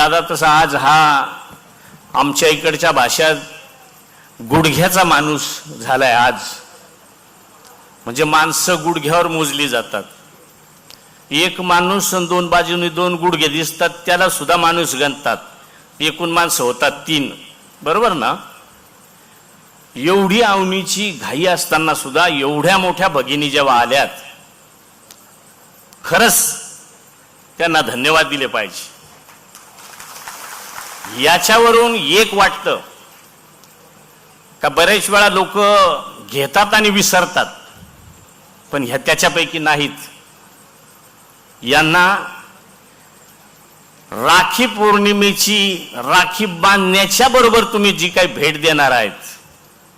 दादा तसा आज हा आमच्या इकडच्या भाषेत गुडघ्याचा माणूस झालाय आज. म्हणजे माणसं गुडघ्यावर मोजली जातात. एक माणूस आणि दोन बाजूने दोन गुडघे दिसतात त्याला सुद्धा माणूस गणतात. एकूण माणसं होतात तीन. बरोबर ना? एवढी आवणीची घाई असताना सुद्धा एवढ्या मोठ्या भगिनी जेव्हा आल्यात खरंच त्यांना धन्यवाद दिले पाहिजे. याच्यावरून एक वाटतं का बरेच वेळा लोक घेतात आणि विसरतात पण ह्या त्याच्यापैकी नाहीत. यांना राखी पौर्णिमेची राखी बांधण्याच्या बरोबर तुम्ही जी काही भेट देणार आहेत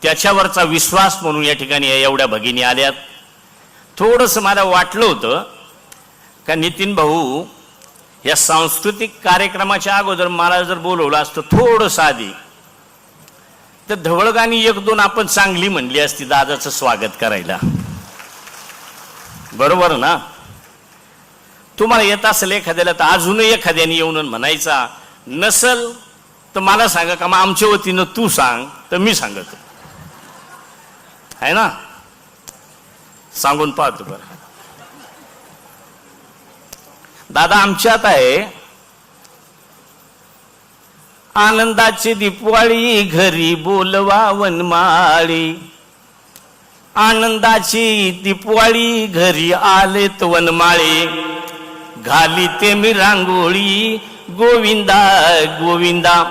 त्याच्यावरचा विश्वास म्हणून या ठिकाणी एवढ्या भगिनी आल्यात. थोडंसं मला वाटलं होतं का नितीन भाऊ या सांस्कृतिक कार्यक्रमाच्या अगोदर मला जर बोलवलं असतं थोडंसं आधी तर धवळगाणी एक दोन आपण चांगली म्हणली असती दादाचं स्वागत करायला. बरोबर ना? तुम्हाला येत असेल एखाद्याला तर अजूनही एखाद्याने येऊन म्हणायचा नसल तर मला सांगा का? मग आमच्या वतीनं तू सांग तर मी सांगतो. आहे ना? सांगून पाहतो बरं. दादा आमच्यात आहे. आनंदाची दिपवाळी घरी बोलवा वनमाळी. आनंदाची दिपवाळी घरी आलेत वनमाळे. घाली ते मी रांगोळी गोविंदा गोविंदा.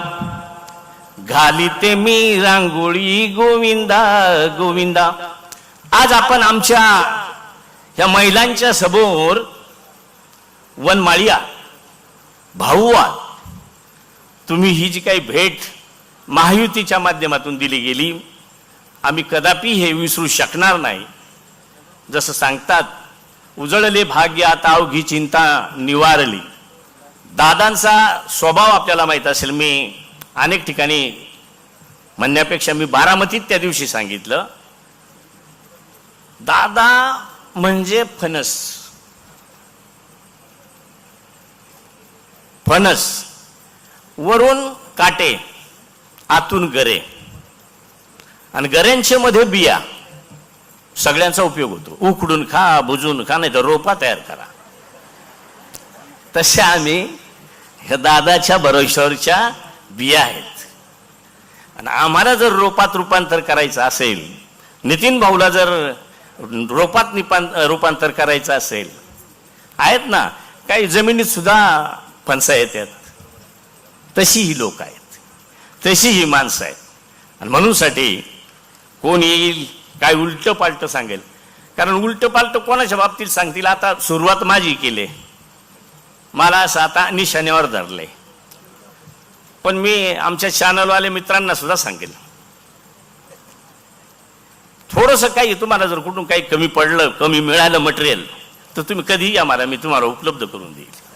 घाली ते मी रांगोळी गोविंदा गोविंदा. आज आपण आमच्या ह्या महिलांच्या समोर वनमाळिया भाऊ तुम्ही ही जी काही भेट महायुतीच्या माध्यमातून दिली गेली आम्ही कदापि हे विसरू शकणार नाही. जसं सांगतात उजळले भाग्य आता अवघी चिंता निवारली. दादांचा स्वभाव आपल्याला माहीत असेल मी अनेक ठिकाणी म्हणण्यापेक्षा मी बारामतीत त्या दिवशी सांगितलं दादा म्हणजे फणस. फणस वरून काटे आतून गरे. आणि गऱ्यांच्या मध्ये बिया. सगळ्यांचा उपयोग होतो. उकडून खा भुजून खा नाही तर रोपा तयार करा. तशा आम्ही ह्या दादाच्या भरोश्यावरच्या बिया आहेत. आणि आम्हाला जर रोपात रूपांतर करायचं असेल नितीन भाऊला जर रोपात निपां रूपांतर करायचं असेल आहेत ना? काही जमिनीत सुद्धा पंचायत आहेत तशी ही लोक आहेत. तशी ही माणसं आहेत. आणि म्हणूनसाठी कोण येईल काय उलटं पालटं सांगेल. कारण उलटं पालटं कोणाच्या बाबतीत सांगतील? आता सुरुवात माझी केली. मला असं आता निशाण्यावर धरलंय. पण मी आमच्या चॅनलवाले मित्रांना सुद्धा सांगेल. थोडंसं काही तुम्हाला जर कुठून काही कमी पडलं कमी मिळालं मटेरियल तर तुम्ही कधीही आम्हाला मी तुम्हाला उपलब्ध करून देईल.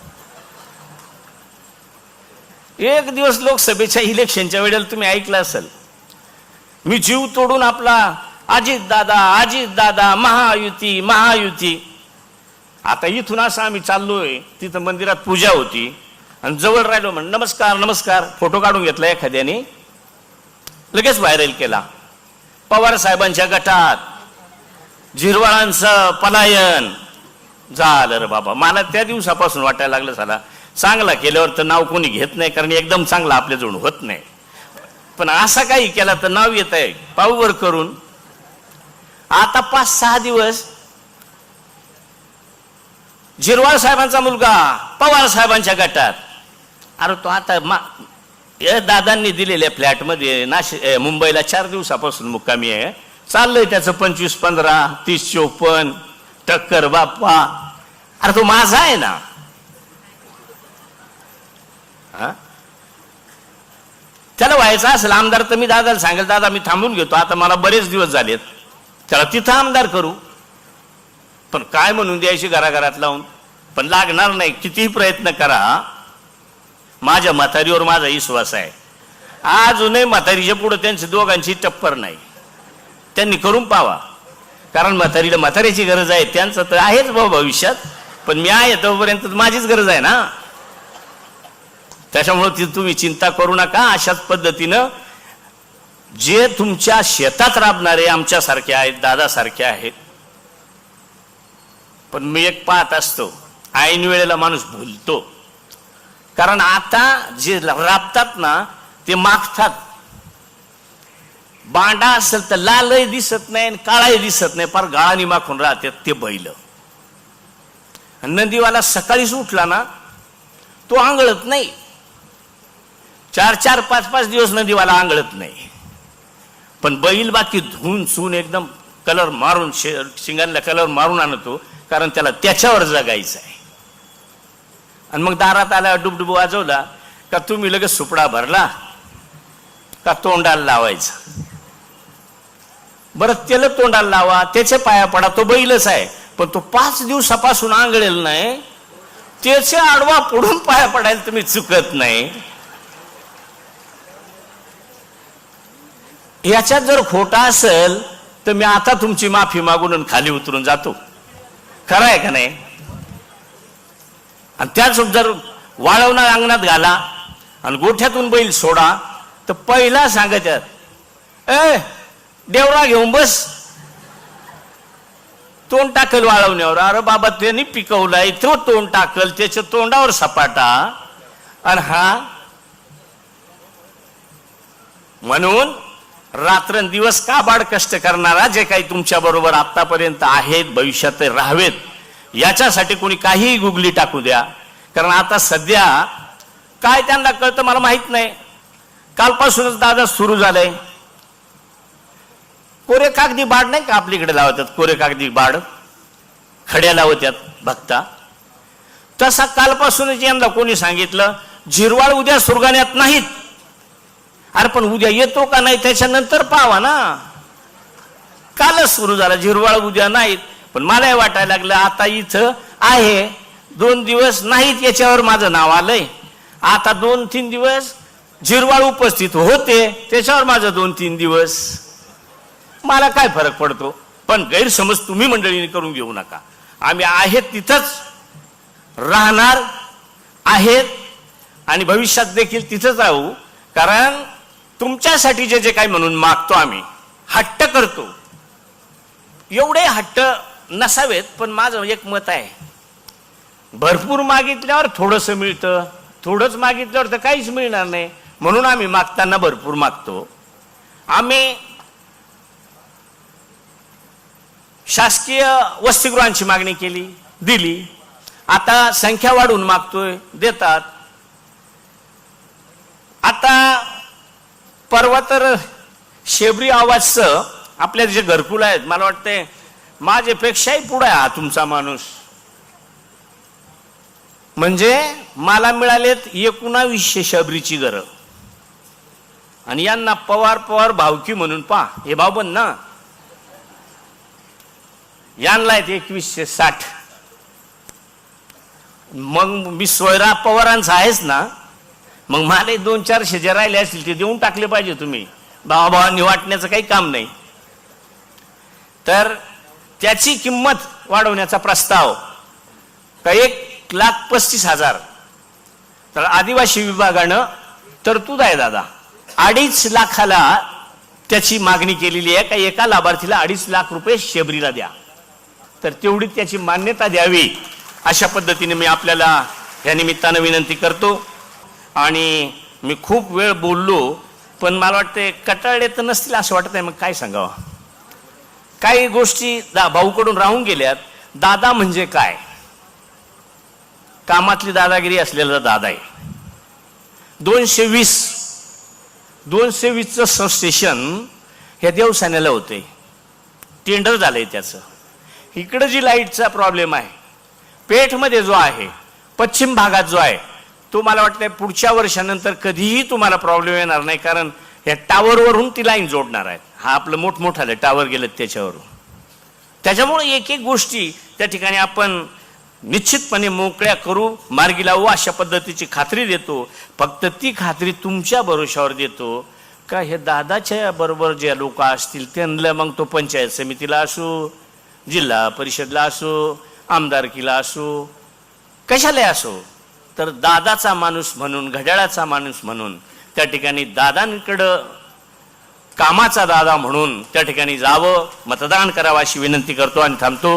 एक दिवस लोकसभेच्या इलेक्शनच्या वेळेला तुम्ही ऐकलं असेल. मी जीव तोडून आपला अजित दादा अजित दादा महायुती महायुती. आता इथून असं आम्ही चाललोय तिथं मंदिरात पूजा होती. आणि जवळ राहिलो म्हण नमस्कार नमस्कार. फोटो काढून घेतला एखाद्याने. लगेच व्हायरल केला. पवार साहेबांच्या गटात. झिरवाळांचं पलायन. झालं रे बाबा. मला त्या दिवसापासून वाटायला लागलं झाला. चांगला केल्यावर तर नाव कोणी घेत नाही कारण एकदम चांगला आपल्याजवळ होत नाही. पण असा काही केला तर नाव येत आहे. पाऊवर करून. आता पाच सहा दिवस. जिरवाळ साहेबांचा मुलगा पवार साहेबांच्या गटात. अरे तो आता मा दादांनी दिलेल्या फ्लॅटमध्ये नाशिक मुंबईला चार दिवसापासून मुक्कामी आहे. चाललंय त्याचं पंचवीस पंधरा तीस चोपन्न टक्कर बाप्पा. अरे तो माझा आहे ना. त्याला व्हायचं असेल आमदार तर मी दादाला सांगेल दादा मी थांबून घेतो. आता मला बरेच दिवस झालेत. त्याला तिथं आमदार करू. पण काय म्हणून द्यायची घराघरात लावून? पण लागणार नाही. कितीही प्रयत्न करा. माझ्या म्हातारीवर माझा विश्वास आहे. अजूनही म्हातारीच्या पुढे त्यांची दोघांची टप्पर नाही. त्यांनी करून पावा. कारण म्हातारीला म्हातारीची गरज आहे. त्यांचं तर आहेच भाऊ भविष्यात. पण मी आहे तोपर्यंत माझीच गरज आहे ना? त्याच्यामुळे ती तुम्ही चिंता करू नका. अशाच पद्धतीनं जे तुमच्या शेतात राबणारे आमच्यासारखे आहेत दादासारखे आहेत पण मी एक पाहत असतो ऐन वेळेला माणूस भुलतो. कारण आता जे राबतात ना ते मागतात. बांडा असेल तर लालही दिसत नाही आणि काळाही दिसत नाही फार गाळानी माखून राहतात ते बैल. नंदीवाला सकाळीच उठला ना तो आंगळत नाही. चार चार पाच पाच दिवस नदीवाला आंगळत नाही. पण बैल बाकी धुवून चून एकदम कलर मारून शे शिंगांना कलर मारून आणतो कारण त्याला त्याच्यावर जगायचं आहे. आणि मग दारात आला डुबडुब वाजवला का तुम्ही लगेच सुपडा भरला? का तोंडाला लावायचं? बरं त्याला तोंडाला लावा त्याचे पाया पडा तो बैलच आहे. पण तो पाच दिवसापासून आंगळेल नाही. त्याचे आडवा पुढून पाया पडायला तुम्ही चुकत नाही. याच्यात जर खोटा असेल तर मी आता तुमची माफी मागून आणि खाली उतरून जातो. खरं आहे का नाही? आणि त्याच जर वाळवणार अंगणात घाला आणि गोठ्यातून बैल सोडा तर पहिला सांगत ए देवरा घेऊन बस. तोंड टाकल वाळवण्यावर अरे बाबा त्यांनी पिकवलाय तो तोंड टाकल त्याच्या तोंडावर सपाटा. आणि हा म्हणून रात्रंदिवस काबाड कष्ट करणारा जे काही तुमच्या बरोबर आतापर्यंत आहेत भविष्यात ते राहावेत याच्यासाठी कोणी काहीही गुगली टाकू द्या. कारण आता सध्या काय त्यांना कळतं मला माहीत नाही. कालपासूनच दादा सुरू झालंय. कोरे कागदी बाड नाही का आपलीकडे लावतात? कोरे कागदी बाड खड्या लावत्यात भक्ता. तसा कालपासूनच यंदा कोणी सांगितलं झिरवाळ उद्या सुरगाण्यात नाहीत. अरे पण उद्या येतो का नाही त्याच्यानंतर पावा ना. कालच सुरू झाला झिरवाळ उद्या नाहीत. पण मला वाटायला लागलं आता इथं आहे दोन दिवस नाहीत याच्यावर माझं नाव आलंय. आता दोन तीन दिवस झिरवाळ उपस्थित होते त्याच्यावर माझं दोन तीन दिवस. मला काय फरक पडतो? पण गैरसमज तुम्ही मंडळीने करून घेऊ नका. आम्ही आहेत तिथंच. राहणार आहेत आणि भविष्यात देखील तिथंच राहू. कारण तुमच्यासाठी जे जे काही म्हणून मागतो आम्ही हट्ट करतो. एवढे हट्ट नसावेत पण माझं एक मत आहे. भरपूर मागितल्यावर थोडंसं मिळतं थोडंच मागितल्यावर तर काहीच मिळणार नाही. म्हणून आम्ही मागताना भरपूर मागतो. आम्ही शासकीय वसतिगृहांची मागणी केली दिली. आता संख्या वाढून मागतोय देतात. आता परवा तर शेबरी आवाजचं आपल्या जे घरकुल आहेत मला वाटते माझ्यापेक्षाही पुढे हा तुमचा माणूस. म्हणजे मला मिळालेत एकोणावीसशे शबरीची घरं. आणि यांना पवार पवार भावकी म्हणून पा हे भाऊ बन ना. यांना आहेत एकवीसशे साठ. मग मी सोयरा पवारांचा आहेच ना. मग मला दोन चार जे राहिले असतील ते देऊन टाकले पाहिजे तुम्ही. भावाभावांनी वाटण्याचं काही काम नाही. तर त्याची किंमत वाढवण्याचा प्रस्ताव का एक लाख पस्तीस हजार. तर आदिवासी विभागानं तरतूद आहे दादा. अडीच लाखाला त्याची मागणी केलेली आहे का एका लाभार्थीला अडीच लाख रुपये शेबरीला द्या. तर तेवढी त्याची मान्यता द्यावी अशा पद्धतीने मी आपल्याला या निमित्तानं विनंती करतो. आणि मी खूप वेळ बोललो पण मला वाटते कटाळे तर नसतील असं वाटत आहे मग काय सांगावं? काही गोष्टी दा भाऊकडून राहून गेल्यात. दादा म्हणजे काय? कामातली दादागिरी असलेला दादा आहे. दोनशे वीस दोनशे वीसचं सबस्टेशन ह्या देवसाण्याला होते. टेंडर झालंय त्याचं. इकडं जी लाईटचा प्रॉब्लेम आहे पेठमध्ये जो आहे पश्चिम भागात जो आहे तो मला वाटतं पुढच्या वर्षानंतर कधीही तुम्हाला प्रॉब्लेम येणार नाही कारण या टावरवरून ती लाईन जोडणार आहेत. हा आपलं मोठमोठालं टावर गेलं त्याच्यावरून. त्याच्यामुळे एक एक गोष्टी त्या ठिकाणी आपण निश्चितपणे मोकळ्या करू मार्गी लावू अशा पद्धतीची खात्री देतो. फक्त ती खात्री तुमच्या भरोशावर देतो का हे दादाच्या बरोबर जे लोक असतील त्यांना मग तो पंचायत समितीला असो जिल्हा परिषदला असो आमदारकीला असो कशाला असो? तर दादाचा माणूस म्हणून घड्याळाचा माणूस म्हणून त्या ठिकाणी दादांकडं कामाचा दादा म्हणून त्या ठिकाणी जावं मतदान करावं अशी विनंती करतो आणि थांबतो.